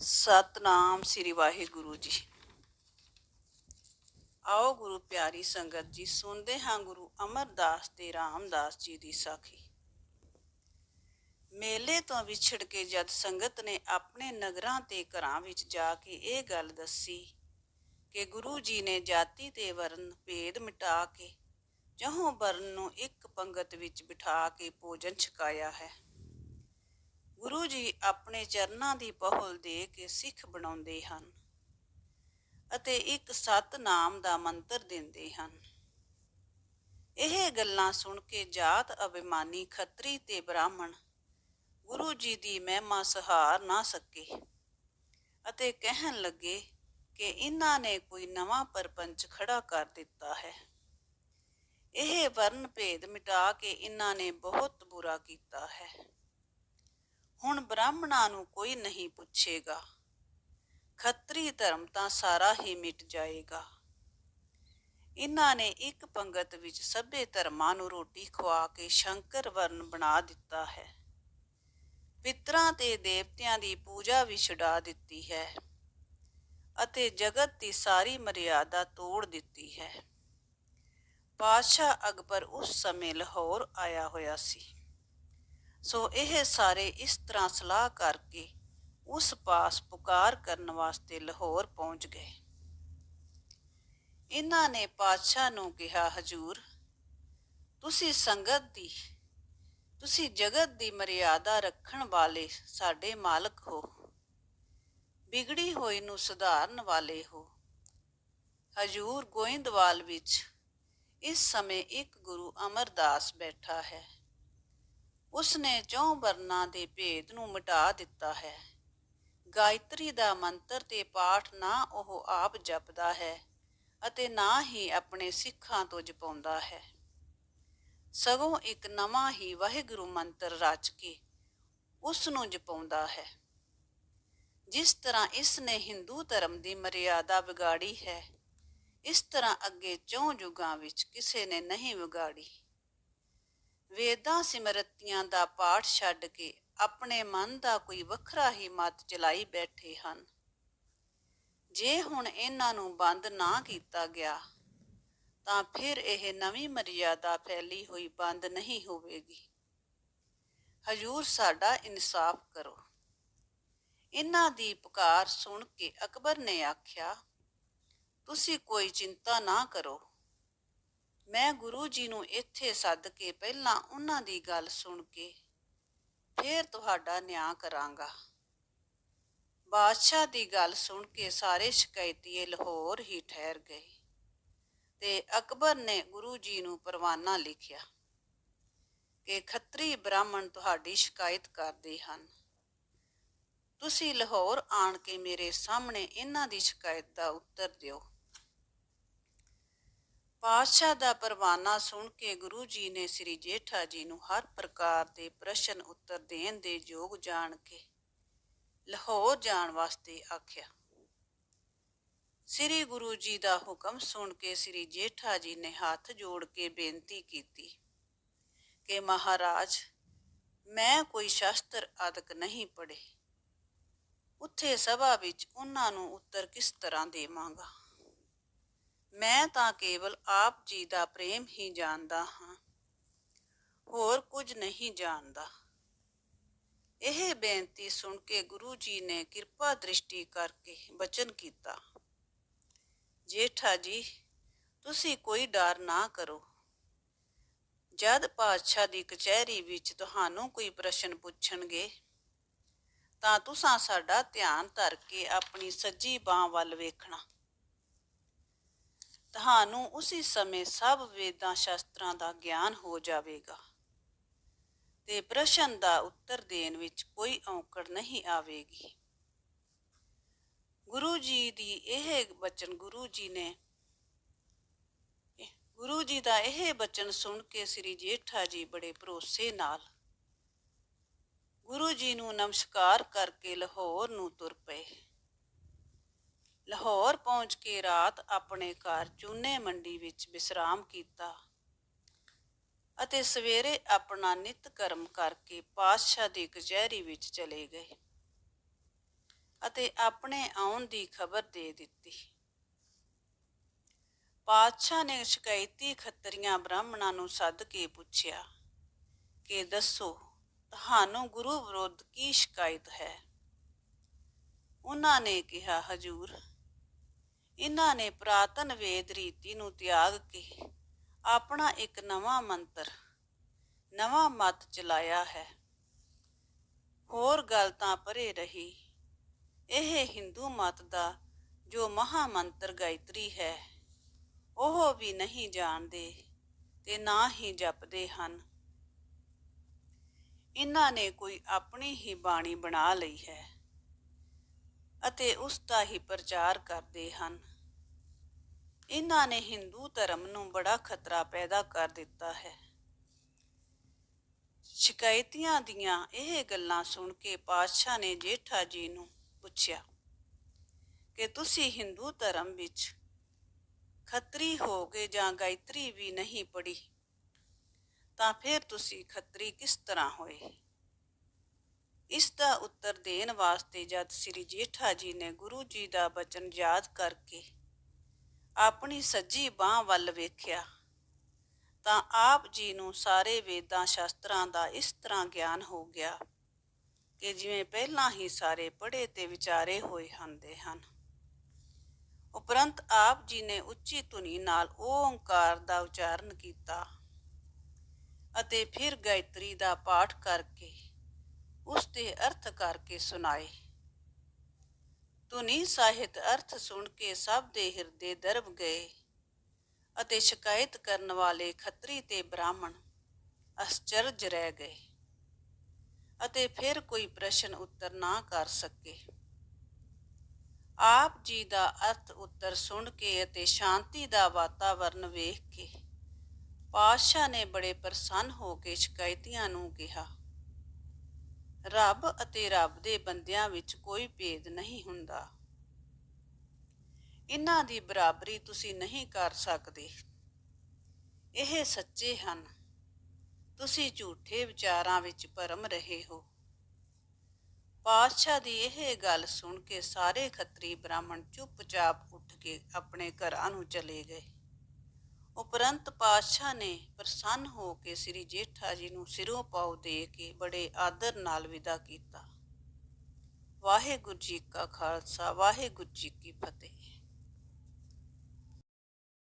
ਸਤਨਾਮ ਸ੍ਰੀ ਵਾਹਿਗੁਰੂ ਜੀ। ਆਓ ਗੁਰੂ ਪਿਆਰੀ ਸੰਗਤ ਜੀ, ਸੁਣਦੇ ਹਾਂ ਗੁਰੂ ਅਮਰਦਾਸ ਤੇ ਰਾਮਦਾਸ ਜੀ ਦੀ ਸਾਖੀ। ਮੇਲੇ ਤੋਂ ਵਿਛੜ ਕੇ ਜਦ ਸੰਗਤ ਨੇ ਆਪਣੇ ਨਗਰਾਂ ਤੇ ਘਰਾਂ ਵਿੱਚ ਜਾ ਕੇ ਇਹ ਗੱਲ ਦੱਸੀ ਕਿ ਗੁਰੂ ਜੀ ਨੇ ਜਾਤੀ ਤੇ ਵਰਨ ਭੇਦ ਮਿਟਾ ਕੇ ਜਹੋਂ ਵਰਨ ਨੂੰ ਇੱਕ ਪੰਗਤ ਵਿੱਚ ਬਿਠਾ ਕੇ ਭੋਜਨ ਛਕਾਇਆ ਹੈ। ਗੁਰੂ ਜੀ ਆਪਣੇ ਚਰਨਾਂ ਦੀ ਪਹੁਲ ਦੇ ਕੇ ਸਿੱਖ ਬਣਾਉਂਦੇ ਹਨ ਅਤੇ ਇੱਕ ਸਤ ਨਾਮ ਦਾ ਮੰਤਰ ਦਿੰਦੇ ਹਨ। ਇਹ ਗੱਲਾਂ ਸੁਣ ਕੇ ਜਾਤ ਅਭਿਮਾਨੀ ਖੱਤਰੀ ਤੇ ਬ੍ਰਾਹਮਣ ਗੁਰੂ ਜੀ ਦੀ ਮਹਿਮਾ ਸਹਾਰ ਨਾ ਸਕੇ ਅਤੇ ਕਹਿਣ ਲੱਗੇ ਕਿ ਇਹਨਾਂ ਨੇ ਕੋਈ ਨਵਾਂ ਪਰਪੰਚ ਖੜਾ ਕਰ ਦਿੱਤਾ ਹੈ। ਇਹ ਵਰਨ ਭੇਦ ਮਿਟਾ ਕੇ ਇਹਨਾਂ ਨੇ ਬਹੁਤ ਬੁਰਾ ਕੀਤਾ ਹੈ। ਹੁਣ ਬ੍ਰਾਹਮਣਾਂ ਨੂੰ ਕੋਈ ਨਹੀਂ ਪੁੱਛੇਗਾ। ਖੱਤਰੀ ਧਰਮ ਤਾਂ ਸਾਰਾ ਹੀ ਮਿਟ ਜਾਏਗਾ। ਇਹਨਾਂ ਨੇ ਇੱਕ ਪੰਗਤ ਵਿੱਚ ਸਭੇ ਧਰਮਾਂ ਨੂੰ ਰੋਟੀ ਖਵਾ ਕੇ ਸ਼ੰਕਰ ਵਰਨ ਬਣਾ ਦਿੱਤਾ ਹੈ। ਪਿਤਰਾਂ ਤੇ ਦੇਵਤਿਆਂ ਦੀ ਪੂਜਾ ਵੀ ਛੁਡਾ ਦਿੱਤੀ ਹੈ ਅਤੇ ਜਗਤ ਦੀ ਸਾਰੀ ਮਰਿਆਦਾ ਤੋੜ ਦਿੱਤੀ ਹੈ। ਪਾਤਸ਼ਾਹ ਅਕਬਰ ਉਸ ਸਮੇਂ ਲਾਹੌਰ ਆਇਆ ਹੋਇਆ ਸੀ। ਸੋ ਇਹ ਸਾਰੇ ਇਸ ਤਰ੍ਹਾਂ ਸਲਾਹ ਕਰਕੇ ਉਸ ਪਾਸ ਪੁਕਾਰ ਕਰਨ ਵਾਸਤੇ ਲਾਹੌਰ ਪਹੁੰਚ ਗਏ। ਇਹਨਾਂ ਨੇ ਪਾਤਸ਼ਾਹ ਨੂੰ ਕਿਹਾ, ਹਜੂਰ, ਤੁਸੀਂ ਸੰਗਤ ਦੀ, ਤੁਸੀਂ ਜਗਤ ਦੀ ਮਰਿਆਦਾ ਰੱਖਣ ਵਾਲੇ ਸਾਡੇ ਮਾਲਕ ਹੋ। ਵਿਗੜੀ ਹੋਈ ਨੂੰ ਸੁਧਾਰਨ ਵਾਲੇ ਹੋ। ਹਜੂਰ ਗੋਇੰਦਵਾਲ ਵਿੱਚ ਇਸ ਸਮੇਂ ਇੱਕ ਗੁਰੂ ਅਮਰਦਾਸ ਬੈਠਾ ਹੈ। ਉਸਨੇ ਚੌਂ ਵਰਨਾਂ ਦੇ ਭੇਦ ਨੂੰ ਮਿਟਾ ਦਿੱਤਾ ਹੈ। ਗਾਇਤਰੀ ਦਾ ਮੰਤਰ ਤੇ ਪਾਠ ਨਾ ਉਹ ਆਪ ਜਪਦਾ ਹੈ ਅਤੇ ਨਾ ਹੀ ਆਪਣੇ ਸਿੱਖਾਂ ਤੋਂ ਜਪਾਉਂਦਾ ਹੈ। ਸਗੋਂ ਇੱਕ ਨਵਾਂ ਹੀ ਵਾਹਿਗੁਰੂ ਮੰਤਰ ਰਚ ਕੇ ਉਸ ਨੂੰ ਜਪਾਉਂਦਾ ਹੈ। ਜਿਸ ਤਰ੍ਹਾਂ ਇਸ ਨੇ ਹਿੰਦੂ ਧਰਮ ਦੀ ਮਰਿਆਦਾ ਵਿਗਾੜੀ ਹੈ, ਇਸ ਤਰ੍ਹਾਂ ਅੱਗੇ ਚੌਂ ਯੁਗਾਂ ਵਿੱਚ ਕਿਸੇ ਨੇ ਨਹੀਂ ਵਿਗਾੜੀ। ਵੇਦਾਂ ਸਿਮਰਤੀਆਂ ਦਾ ਪਾਠ ਛੱਡ ਕੇ ਆਪਣੇ ਮਨ ਦਾ ਕੋਈ ਵੱਖਰਾ ਹੀ ਮਤ ਚਲਾਈ ਬੈਠੇ ਹਨ। ਜੇ ਹੁਣ ਇਹਨਾਂ ਨੂੰ ਬੰਦ ਨਾ ਕੀਤਾ ਗਿਆ, ਤਾਂ ਫਿਰ ਇਹ ਨਵੀਂ ਮਰਿਆਦਾ ਫੈਲੀ ਹੋਈ ਬੰਦ ਨਹੀਂ ਹੋਵੇਗੀ। ਹਜੂਰ ਸਾਡਾ ਇਨਸਾਫ ਕਰੋ। ਇਹਨਾਂ ਦੀ ਪੁਕਾਰ ਸੁਣ ਕੇ ਅਕਬਰ ਨੇ ਆਖਿਆ, ਤੁਸੀਂ ਕੋਈ ਚਿੰਤਾ ਨਾ ਕਰੋ। ਮੈਂ ਗੁਰੂ ਜੀ ਨੂੰ ਇੱਥੇ ਸੱਦ ਕੇ ਪਹਿਲਾਂ ਉਹਨਾਂ ਦੀ ਗੱਲ ਸੁਣ ਕੇ ਫੇਰ ਤੁਹਾਡਾ ਨਿਆਂ ਕਰਾਂਗਾ। ਬਾਦਸ਼ਾਹ ਦੀ ਗੱਲ ਸੁਣ ਕੇ ਸਾਰੇ ਸ਼ਿਕਾਇਤੀਏ ਲਾਹੌਰ ਹੀ ਠਹਿਰ ਗਏ ਤੇ ਅਕਬਰ ਨੇ ਗੁਰੂ ਜੀ ਨੂੰ ਪਰਵਾਨਾ ਲਿਖਿਆ ਕਿ ਖੱਤਰੀ ਬ੍ਰਾਹਮਣ ਤੁਹਾਡੀ ਸ਼ਿਕਾਇਤ ਕਰਦੇ ਹਨ। ਤੁਸੀਂ ਲਾਹੌਰ ਆਣ ਕੇ ਮੇਰੇ ਸਾਹਮਣੇ ਇਹਨਾਂ ਦੀ ਸ਼ਿਕਾਇਤ ਦਾ ਉੱਤਰ ਦਿਓ। ਪਾਤਸ਼ਾਹ ਦਾ ਪਰਵਾਨਾ ਸੁਣ ਕੇ ਗੁਰੂ ਜੀ ਨੇ ਸ੍ਰੀ ਜੇਠਾ ਜੀ ਨੂੰ ਹਰ ਪ੍ਰਕਾਰ ਦੇ ਪ੍ਰਸ਼ਨ ਉੱਤਰ ਦੇਣ ਦੇ ਯੋਗ ਜਾਣ ਕੇ ਲਾਹੌਰ ਜਾਣ ਵਾਸਤੇ ਆਖਿਆ। ਸ੍ਰੀ ਗੁਰੂ ਜੀ ਦਾ ਹੁਕਮ ਸੁਣ ਕੇ ਸ੍ਰੀ ਜੇਠਾ ਜੀ ਨੇ ਹੱਥ ਜੋੜ ਕੇ ਬੇਨਤੀ ਕੀਤੀ ਕਿ ਮਹਾਰਾਜ, ਮੈਂ ਕੋਈ ਸ਼ਾਸਤਰ ਆਦਿਕ ਨਹੀਂ ਪੜ੍ਹੇ। ਉੱਥੇ ਸਭਾ ਵਿੱਚ ਉਹਨਾਂ ਨੂੰ ਉੱਤਰ ਕਿਸ ਤਰ੍ਹਾਂ ਦੇਵਾਂਗਾ? ਮੈਂ ਤਾਂ ਕੇਵਲ ਆਪ ਜੀ ਦਾ ਪ੍ਰੇਮ ਹੀ ਜਾਣਦਾ ਹਾਂ, ਹੋਰ ਕੁਝ ਨਹੀਂ ਜਾਣਦਾ। ਇਹ ਬੇਨਤੀ ਸੁਣ ਕੇ ਗੁਰੂ ਜੀ ਨੇ ਕਿਰਪਾ ਦ੍ਰਿਸ਼ਟੀ ਕਰਕੇ ਬਚਨ ਕੀਤਾ। ਜੇਠਾ ਜੀ, ਤੁਸੀਂ ਕੋਈ ਡਰ ਨਾ ਕਰੋ। ਜਦ ਪਾਤਸ਼ਾਹ ਦੀ ਕਚਹਿਰੀ ਵਿੱਚ ਤੁਹਾਨੂੰ ਕੋਈ ਪ੍ਰਸ਼ਨ ਪੁੱਛਣਗੇ, ਤਾਂ ਤੁਸੀਂ ਸਾਡਾ ਧਿਆਨ ਧਰ ਕੇ ਆਪਣੀ ਸੱਜੀ ਬਾਹ ਵੱਲ ਵੇਖਣਾ। ਤੁਹਾਨੂੰ ਉਸੇ ਸਮੇਂ ਸਭ ਵੇਦਾਂ ਸ਼ਾਸਤਰਾਂ ਦਾ ਗਿਆਨ ਹੋ ਜਾਵੇਗਾ। ਤੇ ਪ੍ਰਸ਼ਨ ਦਾ ਉੱਤਰ ਦੇਣ ਵਿੱਚ ਕੋਈ ਔਕੜ ਨਹੀਂ ਆਵੇਗੀ। ਗੁਰੂ ਜੀ ਦੀ ਇਹ ਬਚਨ ਗੁਰੂ ਜੀ ਨੇ ਗੁਰੂ ਜੀ ਦਾ ਇਹ ਬਚਨ ਸੁਣ ਕੇ ਸ੍ਰੀ ਜੇਠਾ ਜੀ ਬੜੇ ਭਰੋਸੇ ਨਾਲ ਗੁਰੂ ਜੀ ਨੂੰ ਨਮਸਕਾਰ ਕਰਕੇ ਲਾਹੌਰ ਨੂੰ ਤੁਰ ਪਏ। ਲਾਹੌਰ ਪਹੁੰਚ ਕੇ ਰਾਤ ਆਪਣੇ ਘਰ ਚੂਨੇ ਮੰਡੀ ਵਿੱਚ ਵਿਸਰਾਮ ਕੀਤਾ ਅਤੇ ਸਵੇਰੇ ਆਪਣਾ ਨਿਤ ਕਰਮ ਕਰਕੇ ਪਾਤਸ਼ਾਹ ਦੀ ਕਚਹਿਰੀ ਵਿੱਚ ਚਲੇ ਗਏ ਅਤੇ ਆਪਣੇ ਆਉਣ ਦੀ ਖਬਰ ਦੇ ਦਿੱਤੀ। ਪਾਤਸ਼ਾਹ ਨੇ ਸ਼ਿਕਾਇਤੀ ਖੱਤਰੀਆਂ ਬ੍ਰਾਹਮਣਾਂ ਨੂੰ ਸੱਦ ਕੇ ਪੁੱਛਿਆ ਕਿ ਦੱਸੋ, ਤੁਹਾਨੂੰ ਗੁਰੂ ਵਿਰੁੱਧ ਕੀ ਸ਼ਿਕਾਇਤ ਹੈ? ਉਹਨਾਂ ਨੇ ਕਿਹਾ, ਹਜੂਰ ਇਹਨਾਂ ਨੇ ਪ੍ਰਾਤਨ ਵੇਦ ਰੀਤੀ ਨੂੰ ਤਿਆਗ ਕੇ ਆਪਣਾ ਇੱਕ ਨਵਾਂ ਮੰਤਰ, ਨਵਾਂ ਮਤ ਚਲਾਇਆ ਹੈ। ਹੋਰ ਗੱਲ ਤਾਂ ਪਰੇ ਰਹੀ। ਇਹ ਹਿੰਦੂ ਮਤ ਦਾ ਜੋ ਮਹਾ ਮੰਤਰ ਗਾਇਤਰੀ ਹੈ, ਉਹ ਵੀ ਨਹੀਂ ਜਾਣਦੇ ਤੇ ਨਾ ਹੀ ਜਪਦੇ ਹਨ। ਇਹਨਾਂ ਨੇ ਕੋਈ ਆਪਣੀ ਹੀ ਬਾਣੀ ਬਣਾ ਲਈ ਹੈ ਅਤੇ ਉਸ ਦਾ ਹੀ ਪ੍ਰਚਾਰ ਕਰਦੇ ਹਨ। ਇਹਨਾਂ ਨੇ ਹਿੰਦੂ ਧਰਮ ਨੂੰ ਬੜਾ ਖਤਰਾ ਪੈਦਾ ਕਰ ਦਿੱਤਾ ਹੈ। ਸ਼ਿਕਾਇਤੀਆਂ ਦੀਆਂ ਇਹ ਗੱਲਾਂ ਸੁਣ ਕੇ ਪਾਤਸ਼ਾਹ ਨੇ ਜੇਠਾ ਜੀ ਨੂੰ ਪੁੱਛਿਆ ਕਿ ਤੁਸੀਂ ਹਿੰਦੂ ਧਰਮ ਵਿੱਚ ਖੱਤਰੀ ਹੋ ਗਏ ਜਾਂ ਗਾਇਤਰੀ ਵੀ ਨਹੀਂ ਪੜੀ ਤਾਂ ਫਿਰ ਤੁਸੀਂ ਖੱਤਰੀ ਕਿਸ ਤਰ੍ਹਾਂ ਹੋਏ? ਇਸ ਦਾ ਉੱਤਰ ਦੇਣ ਵਾਸਤੇ ਜਦ ਸ੍ਰੀ ਜੇਠਾ ਜੀ ਨੇ ਗੁਰੂ ਜੀ ਦਾ ਬਚਨ ਯਾਦ ਕਰਕੇ ਆਪਣੀ ਸੱਜੀ ਬਾਹ ਵੱਲ ਵੇਖਿਆ ਤਾਂ ਆਪ ਜੀ ਨੂੰ ਸਾਰੇ ਵੇਦਾਂ ਸ਼ਾਸਤਰਾਂ ਦਾ ਇਸ ਤਰ੍ਹਾਂ ਗਿਆਨ ਹੋ ਗਿਆ ਕਿ ਜਿਵੇਂ ਪਹਿਲਾਂ ਹੀ ਸਾਰੇ ਪੜ੍ਹੇ ਤੇ ਵਿਚਾਰੇ ਹੋਏ ਹੁੰਦੇ ਹਨ। ਉਪਰੰਤ ਆਪ ਜੀ ਨੇ ਉੱਚੀ ਧੁਨੀ ਨਾਲ ਓੰਕਾਰ ਦਾ ਉਚਾਰਨ ਕੀਤਾ ਅਤੇ ਫਿਰ ਗਾਇਤਰੀ ਦਾ ਪਾਠ ਕਰਕੇ ਉਸ ਦੇ ਅਰਥ ਕਰਕੇ ਸੁਣਾਏ। ਧੁਨੀ ਸਾਹਿਤ ਅਰਥ ਸੁਣ ਕੇ ਸਭ ਦੇ ਹਿਰਦੇ ਦਰਬ ਗਏ ਅਤੇ ਸ਼ਿਕਾਇਤ ਕਰਨ ਵਾਲੇ ਖੱਤਰੀ ਤੇ ਬ੍ਰਾਹਮਣ ਅਸਚਰਜ ਰਹਿ ਗਏ ਅਤੇ ਫਿਰ ਕੋਈ ਪ੍ਰਸ਼ਨ ਉੱਤਰ ਨਾ ਕਰ ਸਕੇ। ਆਪ ਜੀ ਦਾ ਅਰਥ ਉੱਤਰ ਸੁਣ ਕੇ ਅਤੇ ਸ਼ਾਂਤੀ ਦਾ ਵਾਤਾਵਰਨ ਵੇਖ ਕੇ ਪਾਤਸ਼ਾਹ ਨੇ ਬੜੇ ਪ੍ਰਸੰਨ ਹੋ ਕੇ ਸ਼ਿਕਾਇਤੀਆਂ ਨੂੰ ਕਿਹਾ। ਰੱਬ ਅਤੇ ਰੱਬ ਦੇ ਬੰਦਿਆਂ ਵਿੱਚ ਕੋਈ ਭੇਦ ਨਹੀਂ ਹੁੰਦਾ। ਇਹਨਾਂ ਦੀ ਬਰਾਬਰੀ ਤੁਸੀਂ ਨਹੀਂ ਕਰ ਸਕਦੇ। ਇਹ ਸੱਚੇ ਹਨ। ਤੁਸੀਂ ਝੂਠੇ ਵਿਚਾਰਾਂ ਵਿੱਚ ਭਰਮ ਰਹੇ ਹੋ। ਪਾਤਸ਼ਾਹ ਦੀ ਇਹ ਗੱਲ ਸੁਣ ਕੇ ਸਾਰੇ ਖੱਤਰੀ ਬ੍ਰਾਹਮਣ ਚੁੱਪਚਾਪ ਉੱਠ ਕੇ ਆਪਣੇ ਘਰਾਂ ਨੂੰ ਚਲੇ ਗਏ। ਉਪਰੰਤ ਪਾਤਸ਼ਾਹ ਨੇ ਪ੍ਰਸੰਨ ਹੋ ਕੇ ਸ੍ਰੀ ਜੇਠਾ ਜੀ ਨੂੰ ਸਿਰੋਂ ਪਾਉ ਦੇ ਕੇ ਬੜੇ ਆਦਰ ਨਾਲ ਵਿਦਾ ਕੀਤਾ। ਵਾਹਿਗੁਰੂ ਜੀ ਕਾ ਖਾਲਸਾ, ਵਾਹਿਗੁਰੂ ਜੀ ਕੀ ਫਤਿਹ।